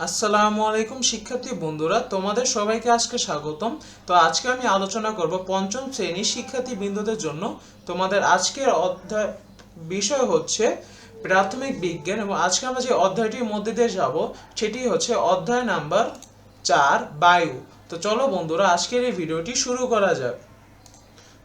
আসসালামু আলাইকুম শিক্ষার্থী বন্ধুরা, তোমাদের সবাইকে আজকে স্বাগতম। তো আজকে আমি আলোচনা করব পঞ্চম শ্রেণির শিক্ষার্থী বিন্দুদের জন্য। তোমাদের আজকের অধ্যায় বিষয় হচ্ছে প্রাথমিক বিজ্ঞান এবং আজকে আমরা যে অধ্যায়টির মধ্যে দিয়ে যাব, সেটি হচ্ছে অধ্যায় নাম্বার চার, বায়ু। তো চলো বন্ধুরা, আজকের এই ভিডিওটি শুরু করা যাক।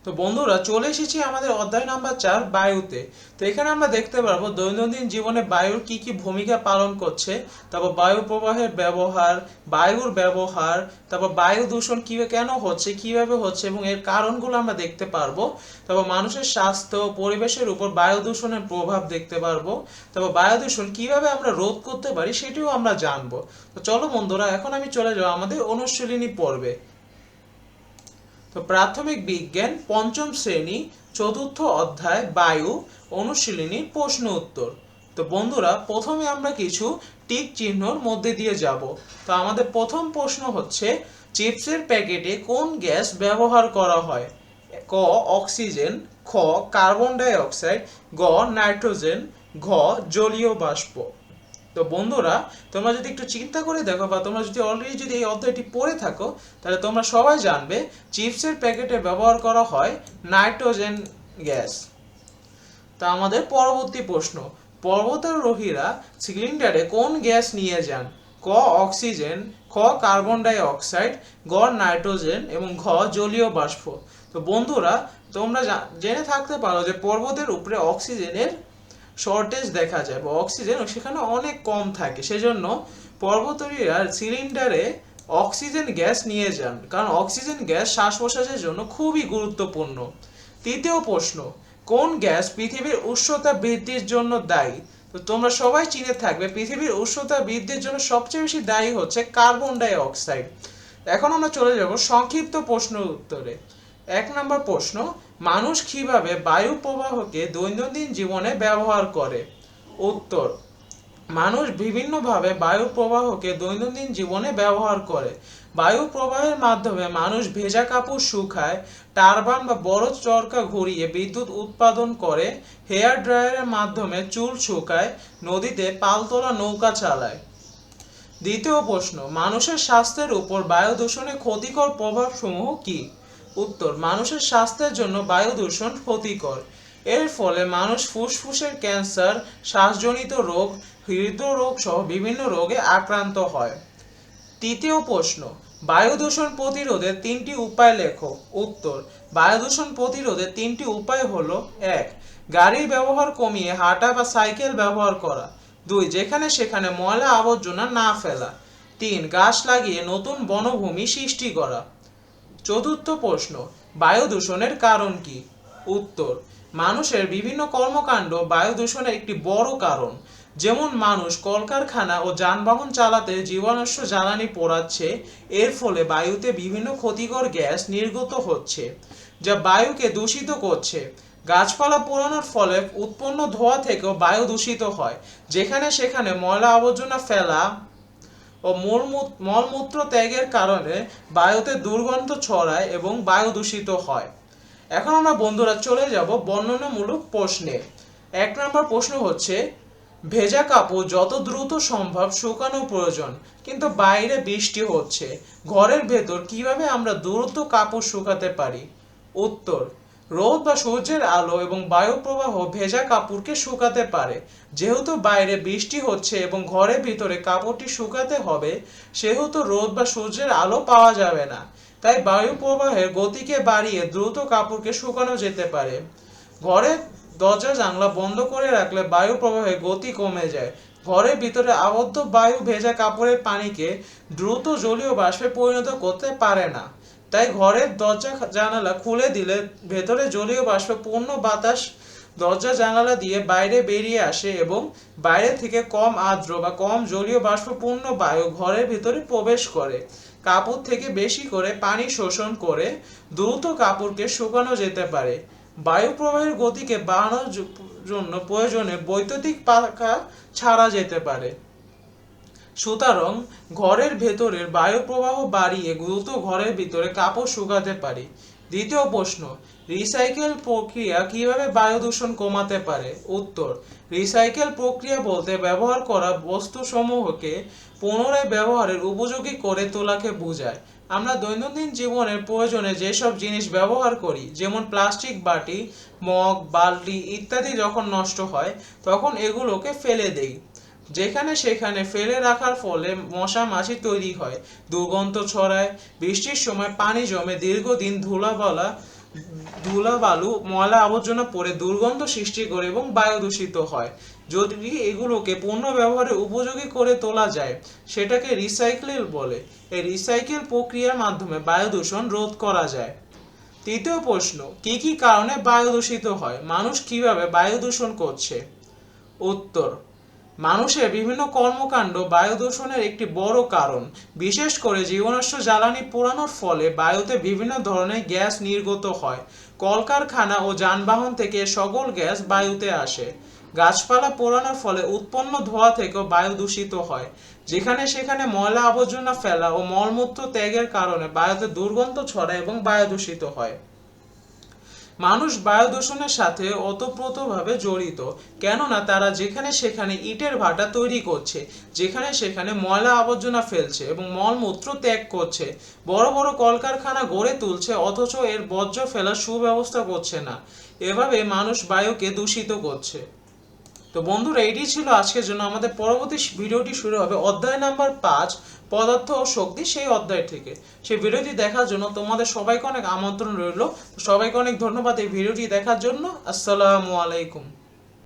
তো বন্ধুরা, চলে এসেছি আমাদের অধ্যায় নাম্বার চার, বায়ুতে। তো এখানে আমরা দেখতে পারব দৈনন্দিন জীবনে বায়ুর কি কি ভূমিকা পালন করছে, তারপর বায়ু প্রবাহের ব্যবহার, বায়ুর ব্যবহার, তারপর বায়ু দূষণ কি কেন হচ্ছে, কীভাবে হচ্ছে, এবং এর কারণগুলো আমরা দেখতে পারব। তারপর মানুষের স্বাস্থ্য, পরিবেশের উপর বায়ু দূষণের প্রভাব দেখতে পারব। তারপর বায়ু দূষণ কীভাবে আমরা রোধ করতে পারি, সেটিও আমরা জানব। তো চলো বন্ধুরা, এখন আমি চলে যাব আমাদের অনুশীলনী পর্বে। তো প্রাথমিক বিজ্ঞান পঞ্চম শ্রেণি, চতুর্থ অধ্যায়, বায়ু, অনুশীলনী, প্রশ্ন উত্তর। তো বন্ধুরা, প্রথমে আমরা কিছু টিক চিহ্নর মধ্যে দিয়ে যাব। তো আমাদের প্রথম প্রশ্ন হচ্ছে, চিপসের প্যাকেটে কোন গ্যাস ব্যবহার করা হয়? ক, অক্সিজেন, খ, কার্বন ডাই অক্সাইড গ, নাইট্রোজেন, ঘ, জলীয় বাষ্প। তো বন্ধুরা, তোমরা যদি একটু চিন্তা করে দেখো বা তোমরা যদি অলরেডি যদি এই অধ্যায়টি পড়ে থাকো, তাহলে তোমরা সবাই জানবে চিপসের প্যাকেটে ব্যবহার করা হয় নাইট্রোজেন গ্যাস। তা আমাদের পরবর্তী প্রশ্ন, পর্বতারোহীরা সিলিন্ডারে কোন গ্যাস নিয়ে যান? ক, অক্সিজেন, খ, কার্বন ডাই অক্সাইড, গ, নাইট্রোজেন এবং ঘ, জলীয় বাষ্প। তো বন্ধুরা, তোমরা জেনে থাকতে পারো যে পর্বতের উপরে অক্সিজেনের শর্টেজ দেখা যায় বা অক্সিজেন সেখানে অনেক কম থাকে। সেজন্য পর্বতারোহীরা সিলিন্ডারে অক্সিজেন গ্যাস নিয়ে যান। কারণ অক্সিজেন গ্যাস শ্বাস প্রশ্বাসের জন্য খুবই গুরুত্বপূর্ণ। তৃতীয় প্রশ্ন, কোন গ্যাস পৃথিবীর উষ্ণতা বৃদ্ধির জন্য দায়ী? তো তোমরা সবাই চিনে থাকবে, পৃথিবীর উষ্ণতা বৃদ্ধির জন্য সবচেয়ে বেশি দায়ী হচ্ছে কার্বন ডাই অক্সাইড এখন আমরা চলে যাব সংক্ষিপ্ত প্রশ্ন উত্তরে। এক নম্বর প্রশ্ন, মানুষ কীভাবে বায়ু প্রবাহকে দৈনন্দিন জীবনে ব্যবহার করে? উত্তর, মানুষ বিভিন্নভাবে বায়ু প্রবাহকে দৈনন্দিন জীবনে ব্যবহার করে। বায়ু প্রবাহের মাধ্যমে মানুষ ভেজা কাপড় শুকায় টারবান বা বড় চরকা ঘুরিয়ে বিদ্যুৎ উৎপাদন করে, হেয়ার ড্রায়ারের মাধ্যমে চুল শুকায়, নদীতে পালতোলা নৌকা চালায়। দ্বিতীয় প্রশ্ন, মানুষের স্বাস্থ্যের উপর বায়ু দূষণের ক্ষতিকর প্রভাবসমূহ কি? উত্তর, মানুষের স্বাস্থ্যের জন্য বায়ু দূষণ ক্ষতিকর। এর ফলে মানুষ ফুসফুসের ক্যান্সার, শ্বাসজনিত রোগ হৃদরোগ সহ বিভিন্ন রোগে আক্রান্ত হয়। তৃতীয় প্রশ্ন বায়ু দূষণ প্রতিরোধের তিনটি উপায় লেখো। উত্তর বায়ু দূষণ প্রতিরোধের তিনটি উপায় হলো, এক, গাড়ির ব্যবহার কমিয়ে হাঁটা বা সাইকেল ব্যবহার করা। দুই, যেখানে সেখানে ময়লা আবর্জনা না ফেলা। তিন, গাছ লাগিয়ে নতুন বনভূমি সৃষ্টি করা। চতুর্থ প্রশ্ন বায়ু দূষণের কারণ কি? উত্তর, মানুষের বিভিন্ন কর্মকাণ্ড বায়ু দূষণের একটি বড় কারণ। যেমন মানুষ কলকারখানা ও যানবাহন চালাতে জীবাণুষ্য জ্বালানি পোড়াচ্ছে, এর ফলে বায়ুতে বিভিন্ন ক্ষতিকর গ্যাস নির্গত হচ্ছে, যা বায়ুকে দূষিত করছে। গাছপালা পোড়ানোর ফলে উৎপন্ন ধোঁয়া থেকেও বায়ু দূষিত হয়, যেখানে সেখানে ময়লা আবর্জনা ফেলা ও মলমূত- মলমূত্র ত্যাগের কারণে বায়ুতে দুর্গন্ধ ছড়ায় এবং বায়ু দূষিত হয়। এখন আমরা বন্ধুরা চলে যাব বর্ণনামূলক প্রশ্নে। এক নম্বর প্রশ্ন হচ্ছে, ভেজা কাপড় যত দ্রুত সম্ভব শুকানো প্রয়োজন, কিন্তু বাইরে বৃষ্টি হচ্ছে। ঘরের ভেতর কীভাবে আমরা দ্রুত কাপড় শুকাতে পারি? উত্তর রোদ বা সূর্যের আলো এবং বায়ু প্রবাহ ভেজা কাপড়কে শুকাতে পারে। যেহেতু বাইরে বৃষ্টি হচ্ছে এবং ঘরের ভিতরে কাপড়টি শুকাতে হবে, সেহেতু রোদ বা সূর্যের আলো পাওয়া যাবে না। তাই বায়ু প্রবাহের গতিকে বাড়িয়ে দ্রুত কাপড়কে শুকানো যেতে পারে। ঘরের দরজা জানলা বন্ধ করে রাখলে বায়ু প্রবাহের গতি কমে যায়। ঘরের ভিতরে আবদ্ধ বায়ু ভেজা কাপড়ের পানিকে দ্রুত জলীয় বাষ্পে পরিণত করতে পারে না। তাই ঘরের দরজা জানালা খুলে দিলে ভেতরে জলীয় বাষ্প, পূর্ণ বাতাস দরজা জানালা দিয়ে বাইরে বেরিয়ে আসে এবং বাইরে থেকে কম আর্দ্র বা কম জলীয় বাষ্পপূর্ণ বায়ু ঘরের ভিতরে প্রবেশ করে। কাপড় থেকে বেশি করে পানি শোষণ করে দ্রুত কাপড়কে শুকানো যেতে পারে। বায়ু প্রবাহের গতিকে বাড়ানোর জন্য প্রয়োজনে বৈদ্যুতিক পাখা ছাড়া যেতে পারে। সুতরাং ঘরের ভেতরের বায়ু প্রবাহ বাড়িয়ে দ্রুত ঘরের ভিতরে কাপড় শুকাতে পারি। দ্বিতীয় প্রশ্ন, রিসাইকেল প্রক্রিয়া কীভাবে বায়ু দূষণ কমাতে পারে? উত্তর, রিসাইকেল প্রক্রিয়া বলতে ব্যবহার করা বস্তুসমূহকে পুনরায় ব্যবহারের উপযোগী করে তোলাকে বোঝায়। আমরা দৈনন্দিন জীবনের প্রয়োজনে যেসব জিনিস ব্যবহার করি, যেমন প্লাস্টিক বাটি, মগ, বালতি ইত্যাদি যখন নষ্ট হয়, তখন এগুলোকে ফেলে দেই। যেখানে সেখানে ফেলে রাখার ফলে মশা মাছি তৈরি হয়, দুর্গন্ধ ছড়ায়, বৃষ্টির সময় পানি জমে, দীর্ঘদিন ধুলাবালা, ধুলাবালু, ময়লা আবর্জনা পড়ে, দুর্গন্ধ সৃষ্টি করে এবং বায়ু দূষিত হয়। যদি এগুলোকে পুনঃ ব্যবহারের উপযোগী করে তোলা যায়, সেটাকে রিসাইকেল বলে। এই রিসাইকেল প্রক্রিয়ার মাধ্যমে বায়ু দূষণ রোধ করা যায়। তৃতীয় প্রশ্ন, কি কি কারণে বায়ু দূষিত হয়? মানুষ কীভাবে বায়ু দূষণ করছে? উত্তর মানুষের বিভিন্ন কর্মকাণ্ড বায়ু দূষণের একটি বড় কারণ। বিশেষ করে জীবনাশ্ম জ্বালানি পোড়ানোর ফলে বায়ুতে বিভিন্ন ধরনের গ্যাস নির্গত হয়। কলকারখানা ও যানবাহন থেকে সকল গ্যাস বায়ুতে আসে। গাছপালা পোড়ানোর ফলে উৎপন্ন ধোঁয়া থেকেও বায়ু দূষিত হয়। যেখানে সেখানে ময়লা আবর্জনা ফেলা ও মলমূত্র ত্যাগের কারণে বায়ুতে দুর্গন্ধ ছড়ায় এবং বায়ু দূষিত হয়। মানুষ বায়ু দূষণের সাথে ওতপ্রোতভাবে জড়িত, কেননা তারা যেখানে সেখানে ইটের ভাটা তৈরি করছে, যেখানে সেখানে ময়লা আবর্জনা ফেলছে এবং মলমূত্র ত্যাগ করছে। বড় বড় কলকারখানা গড়ে তুলছে, অথচ এর বর্জ্য ফেলার সুব্যবস্থা করছে না। এভাবে মানুষ বায়ুকে দূষিত করছে। তো বন্ধুরা এটি ছিল আজকের জন্য। আমাদের পরবর্তী ভিডিওটি শুরু হবে অধ্যায় নাম্বার পাঁচ, পদার্থ ও শক্তি সেই অধ্যায় থেকে। সেই ভিডিওটি দেখার জন্য তোমাদের সবাইকে অনেক আমন্ত্রণ রইল। সবাইকে অনেক ধন্যবাদ এই ভিডিওটি দেখার জন্য। আসসালামু আলাইকুম।